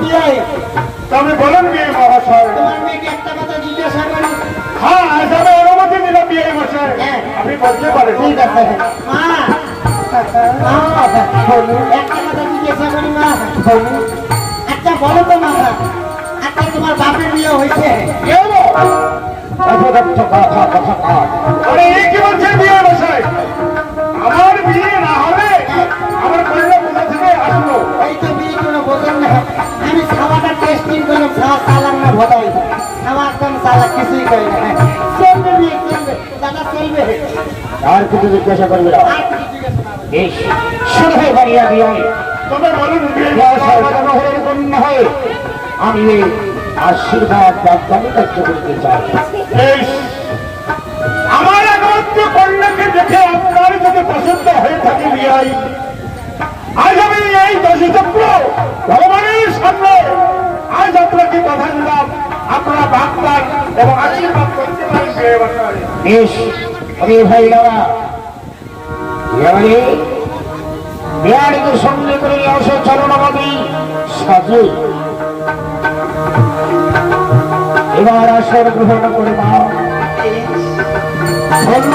বিয়াই তবে বলুন বিয়ে মহাশয়? তোমার মেয়েকে একটা কথা জিজ্ঞাসা করি। হ্যাঁ অনুমতি বিয়ে মশাই হ্যাঁ। আপনি বলতে পারেন ঠিক আছে। মা। মা, একটা কথা জিজ্ঞাসা করি মা। আচ্ছা বলো তো মা। আচ্ছা তোমার বাপের বিয়ে হয়েছে? আরে এই কি বলছেন বিয়ে মশাই আমার বিয়ে আর কিছু জিজ্ঞাসা করবে? না। শুরু হয়ে বিয়ে আমি এই আশীর্বাদ বাগদানি করতে চাই। আমার একমাত্র কন্যাকে দেখে আপনার যদি পছন্দ হয়ে থাকে বিয়াই আজ আমি এই দশচক্র ভগবানের সামনে আজ আপনাকে কথা দিলাম আপনারা বাগদান এবং আশীর্বাদ করতে পারি বেশ আমি ভাই বাবা। বিয়াবাড়ি সঙ্গে করে আসো চলো আমাদের এবার আসর গ্রহণ করে ধন্য ধন্য।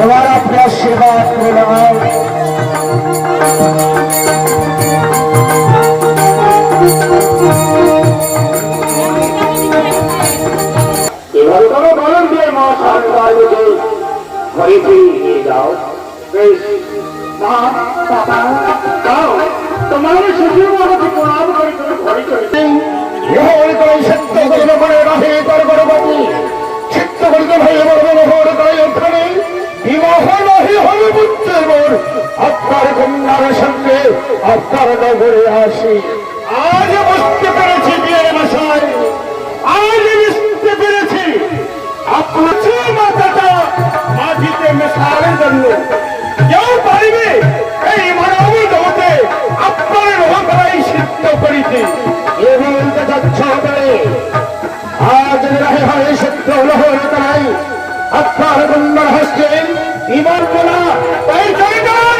এবার আপনি আশীর্বাদ করে নেওয়া। এভাবে কোনো বলুন দিয়ে মহাশয় বাড়িতে ঘরে ফিরিয়ে নিয়ে যাও। বেশ মা যাও তোমার শ্বশুর বাবাকে প্রণাম করে তুমি ঘরে চলে বিহল আপনার নগরে আসি। আজ বুঝতে পেরেছি বিয়ের মশাই আজ বুঝতে পেরেছি আপনার মাথাটা মাটিতে মেশানোর জন্য। কেউ পারিবে এই মানব জগতে আপনার রহতারাই সিদ্ধ করিতে। এবং যাচ্ছ করে আজ রাহে হয় সত্য লহর তাই আপনার বলা তাই জয়গান আমার গরিয়া